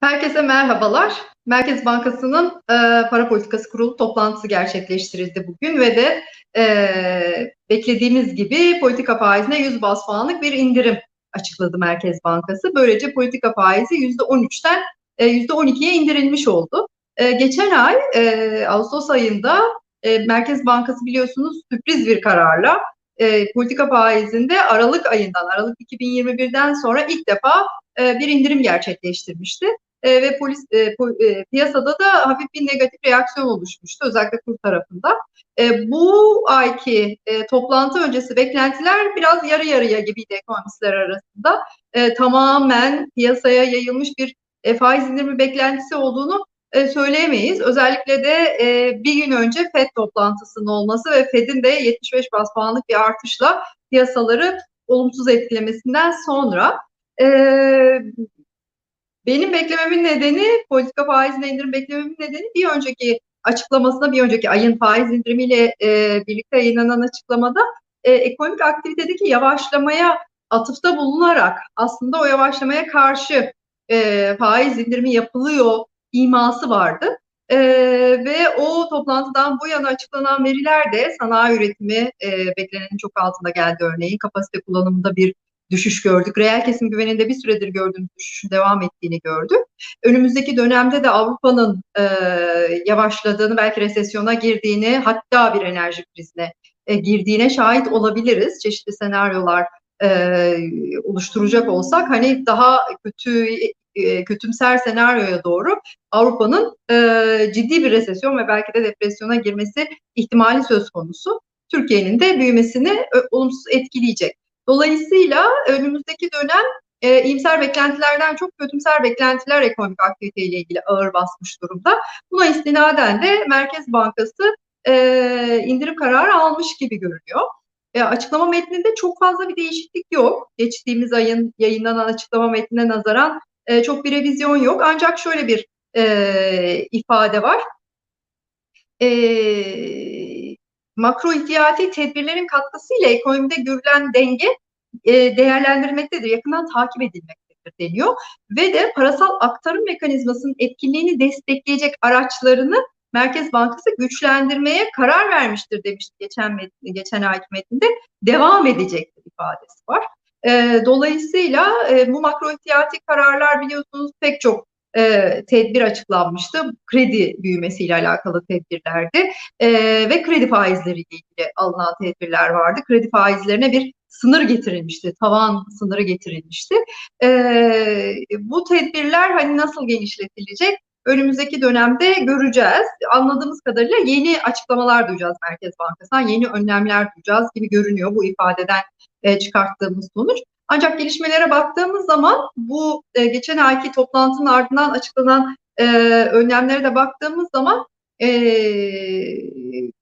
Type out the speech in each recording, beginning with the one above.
Herkese merhabalar. Merkez Bankası'nın e, Para Politikası Kurulu toplantısı gerçekleştirildi bugün ve de e, beklediğimiz gibi politika faizine 100 bas puanlık bir indirim açıkladı Merkez Bankası. Böylece politika faizi %13'ten e, %12'ye indirilmiş oldu. E, geçen ay e, Ağustos ayında e, Merkez Bankası biliyorsunuz sürpriz bir kararla e, politika faizinde Aralık ayından, Aralık 2021'den sonra ilk defa e, bir indirim gerçekleştirmişti e, ve polis e, po, e, piyasada da hafif bir negatif reaksiyon oluşmuştu özellikle kur tarafında. E, bu ayki e, toplantı öncesi beklentiler biraz yarı yarıya gibiydi ekonomistler arasında. E, tamamen piyasaya yayılmış bir e, faiz indirimi beklentisi olduğunu e, söyleyemeyiz. Özellikle de e, bir gün önce FED toplantısının olması ve FED'in de 75 bas puanlık bir artışla piyasaları olumsuz etkilemesinden sonra e, benim beklememin nedeni politika faizine indirim beklememin nedeni bir önceki açıklamasında bir önceki ayın faiz indirimiyle e, birlikte yayınlanan açıklamada e, ekonomik aktivitedeki yavaşlamaya atıfta bulunarak aslında o yavaşlamaya karşı e, faiz indirimi yapılıyor iması vardı. E, ve o toplantıdan bu yana açıklanan veriler de sanayi üretimi e, beklenenin çok altında geldi örneğin. Kapasite kullanımında bir düşüş gördük. Reel kesim güveninde bir süredir gördüğümüz düşüşün devam ettiğini gördük. Önümüzdeki dönemde de Avrupa'nın e, yavaşladığını, belki resesyona girdiğini, hatta bir enerji krizine e, girdiğine şahit olabiliriz. Çeşitli senaryolar e, oluşturacak olsak hani daha kötü e, kötümser senaryoya doğru Avrupa'nın e, ciddi bir resesyon ve belki de depresyona girmesi ihtimali söz konusu. Türkiye'nin de büyümesini e, olumsuz etkileyecek. Dolayısıyla önümüzdeki dönem e, iyimser beklentilerden çok kötümser beklentiler ekonomik aktiviteyle ilgili ağır basmış durumda. Buna istinaden de Merkez Bankası e, indirim kararı almış gibi görünüyor. E, açıklama metninde çok fazla bir değişiklik yok. Geçtiğimiz ayın yayınlanan açıklama metnine nazaran e, çok bir revizyon yok. Ancak şöyle bir e, ifade var. E, makro ihtiyati tedbirlerin katkısıyla ekonomide görülen denge e, değerlendirmektedir, yakından takip edilmektedir deniyor. Ve de parasal aktarım mekanizmasının etkinliğini destekleyecek araçlarını Merkez Bankası güçlendirmeye karar vermiştir demişti geçen metni, geçen ayki metninde. Devam edecektir ifadesi var. E, dolayısıyla e, bu makro ihtiyati kararlar biliyorsunuz pek çok e, tedbir açıklanmıştı. Kredi büyümesiyle alakalı tedbirlerdi e, ve kredi faizleriyle ilgili alınan tedbirler vardı. Kredi faizlerine bir sınır getirilmişti, tavan sınırı getirilmişti. E, bu tedbirler hani nasıl genişletilecek? Önümüzdeki dönemde göreceğiz. Anladığımız kadarıyla yeni açıklamalar duyacağız Merkez Bankası'ndan, yeni önlemler duyacağız gibi görünüyor bu ifadeden e, çıkarttığımız sonuç. Ancak gelişmelere baktığımız zaman bu e, geçen ayki toplantının ardından açıklanan e, önlemlere de baktığımız zaman e,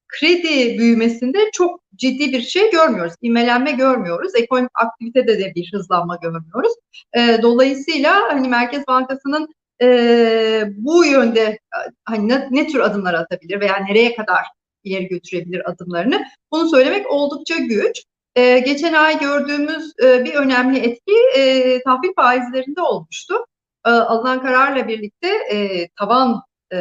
kredi büyümesinde çok ciddi bir şey görmüyoruz. İmelenme görmüyoruz. Ekonomik aktivitede de bir hızlanma görmüyoruz. E, dolayısıyla hani Merkez Bankası'nın e, bu yönde hani ne, ne tür adımlar atabilir veya nereye kadar ileri götürebilir adımlarını bunu söylemek oldukça güç. Ee, geçen ay gördüğümüz e, bir önemli etki e, tahvil faizlerinde olmuştu. E, alınan kararla birlikte e, tavan e,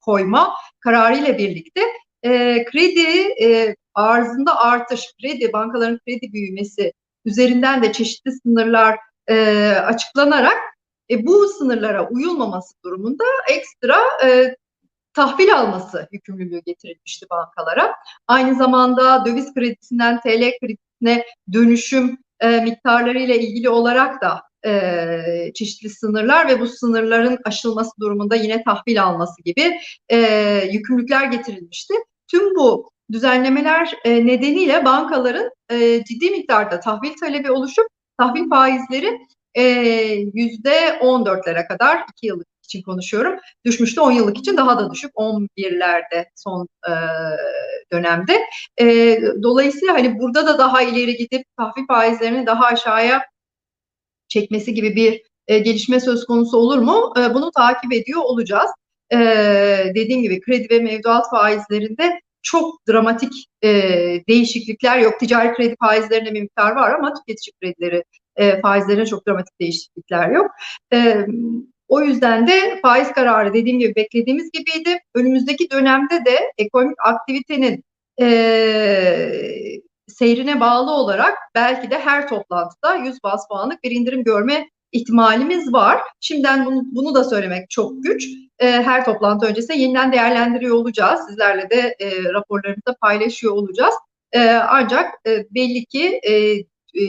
koyma kararıyla birlikte e, kredi e, arzında artış, kredi bankaların kredi büyümesi üzerinden de çeşitli sınırlar e, açıklanarak e, bu sınırlara uyulmaması durumunda ekstra e, tahvil alması yükümlülüğü getirilmişti bankalara. Aynı zamanda döviz kredisinden TL kredisine dönüşüm e, miktarları ile ilgili olarak da e, çeşitli sınırlar ve bu sınırların aşılması durumunda yine tahvil alması gibi e, yükümlülükler getirilmişti. Tüm bu düzenlemeler e, nedeniyle bankaların e, ciddi miktarda tahvil talebi oluşup tahvil faizleri yüzde 14'lere kadar 2 yıllık için konuşuyorum. Düşmüştü 10 yıllık için daha da düşük 11'lerde son e, dönemde. E, dolayısıyla hani burada da daha ileri gidip tahvil faizlerini daha aşağıya çekmesi gibi bir e, gelişme söz konusu olur mu? E, bunu takip ediyor olacağız. E, dediğim gibi kredi ve mevduat faizlerinde çok dramatik e, değişiklikler yok. Ticari kredi faizlerinde bir miktar var ama tüketici kredileri e, faizlerine çok dramatik değişiklikler yok. E, O yüzden de faiz kararı dediğim gibi beklediğimiz gibiydi. Önümüzdeki dönemde de ekonomik aktivitenin e, seyrine bağlı olarak belki de her toplantıda 100 bas puanlık bir indirim görme ihtimalimiz var. Şimdiden bunu, bunu da söylemek çok güç. E, her toplantı öncesinde yeniden değerlendiriyor olacağız. Sizlerle de e, raporlarımızda paylaşıyor olacağız. E, ancak e, belli ki e, e,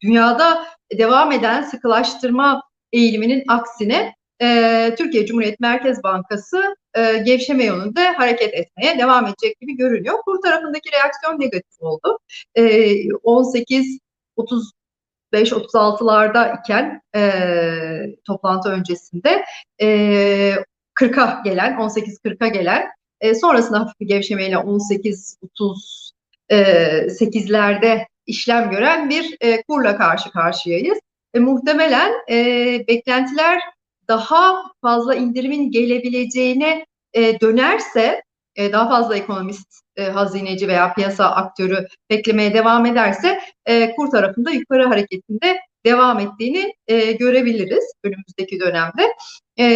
dünyada devam eden sıkılaştırma eğiliminin aksine e, Türkiye Cumhuriyet Merkez Bankası e, gevşeme yönünde hareket etmeye devam edecek gibi görünüyor. Kur tarafındaki reaksiyon negatif oldu. E, 18 30 5-36'larda iken e, toplantı öncesinde e, 40'a gelen, 18-40'a gelen e, sonrasında hafif bir gevşemeyle 18-38'lerde işlem gören bir e, kurla karşı karşıyayız. E, muhtemelen e, beklentiler daha fazla indirimin gelebileceğine e, dönerse, e, daha fazla ekonomist, e, hazineci veya piyasa aktörü beklemeye devam ederse e, kur tarafında yukarı hareketinde devam ettiğini e, görebiliriz önümüzdeki dönemde. E,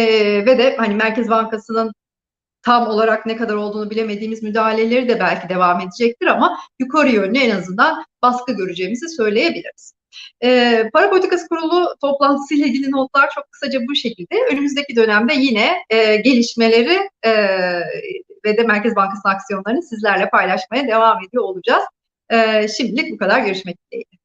ve de hani Merkez Bankası'nın tam olarak ne kadar olduğunu bilemediğimiz müdahaleleri de belki devam edecektir ama yukarı yönlü en azından baskı göreceğimizi söyleyebiliriz. E, Para Politikası Kurulu toplantısıyla ilgili notlar çok kısaca bu şekilde. Önümüzdeki dönemde yine e, gelişmeleri e, ve de Merkez Bankası aksiyonlarını sizlerle paylaşmaya devam ediyor olacağız. E, şimdilik bu kadar. Görüşmek dileğiyle.